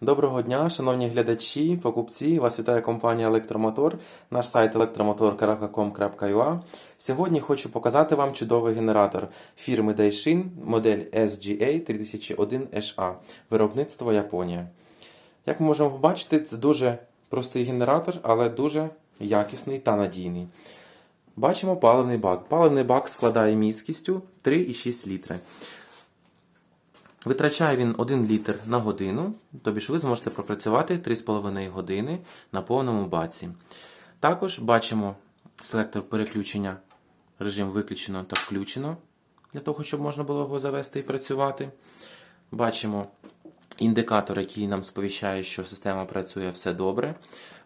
Доброго дня, шановні глядачі, покупці. Вас вітає компанія Електромотор, наш сайт electromotor.com.ua. Сьогодні хочу показати вам чудовий генератор фірми Daishin, модель SGA 3001 HA, виробництво Японія. Як ми можемо побачити, це дуже простий генератор, але дуже якісний та надійний. Бачимо паливний бак. Паливний бак складає міськістю 3,6 літри. Витрачає він 1 літр на годину, тобі ж ви зможете пропрацювати 3,5 години на повному баці. Також бачимо селектор переключення, режим виключено та включено, для того, щоб можна було його завести і працювати. Бачимо індикатор, який нам сповіщає, що система працює все добре.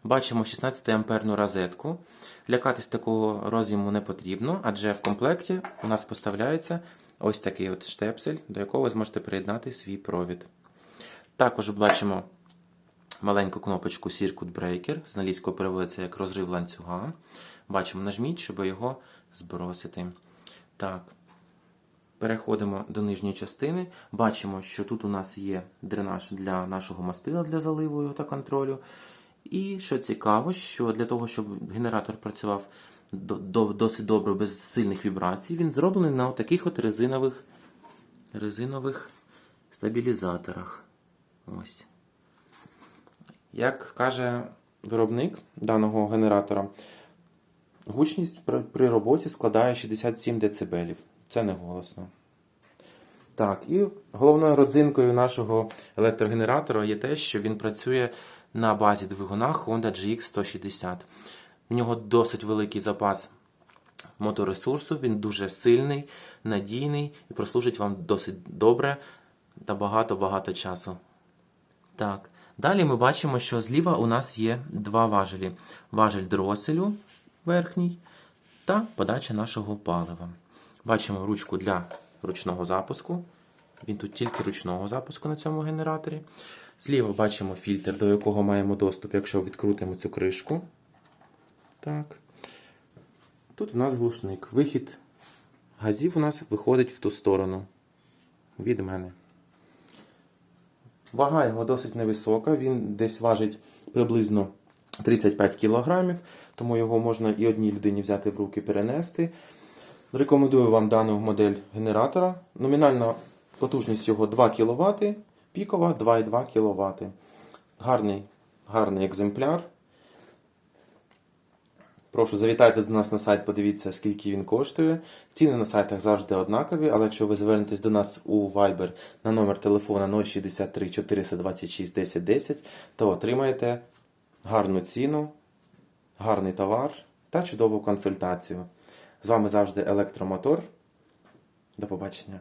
Бачимо 16 амперну розетку. Лякатись такого роз'єму не потрібно, адже в комплекті у нас поставляється ось такий от штепсель, до якого ви зможете приєднати свій провід. Також бачимо маленьку кнопочку Circuit Breaker, з англійського переводиться як розрив ланцюга. Бачимо, нажміть, щоб його збросити. Так. Переходимо до нижньої частини. Бачимо, що тут у нас є дренаж для нашого мастила для заливу його та контролю. І що цікаво, що для того, щоб генератор працював до- до- досить добре, без сильних вібрацій, він зроблений на таких от резинових, резинових стабілізаторах. Ось. Як каже виробник даного генератора, гучність при роботі складає 67 дБ. Це не голосно. Так, і головною родзинкою нашого електрогенератора є те, що він працює на базі двигуна Honda GX160. У нього досить великий запас моторесурсу, він дуже сильний, надійний і прослужить вам досить добре та багато-багато часу. Так. Далі ми бачимо, що зліва у нас є два важелі: важель дроселю верхній та подача нашого палива. Бачимо ручку для ручного запуску. Він тут тільки ручного запуску на цьому генераторі. Зліва бачимо фільтр, до якого маємо доступ, якщо відкрутимо цю кришку. Так. Тут у нас глушник. Вихід газів у нас виходить в ту сторону від мене. Вага його досить невисока, він десь важить приблизно 35 кг, тому його можна і одній людині взяти в руки перенести. Рекомендую вам дану модель генератора. Номінальна потужність його 2 кВт, пікова 2,2 кВт. Гарний, гарний екземпляр. Прошу, завітайте до нас на сайт, подивіться, скільки він коштує. Ціни на сайтах завжди однакові, але якщо ви звернетесь до нас у Viber на номер телефона 063 426 10 10, то отримаєте гарну ціну, гарний товар та чудову консультацію. З вами завжди електромотор. До побачення.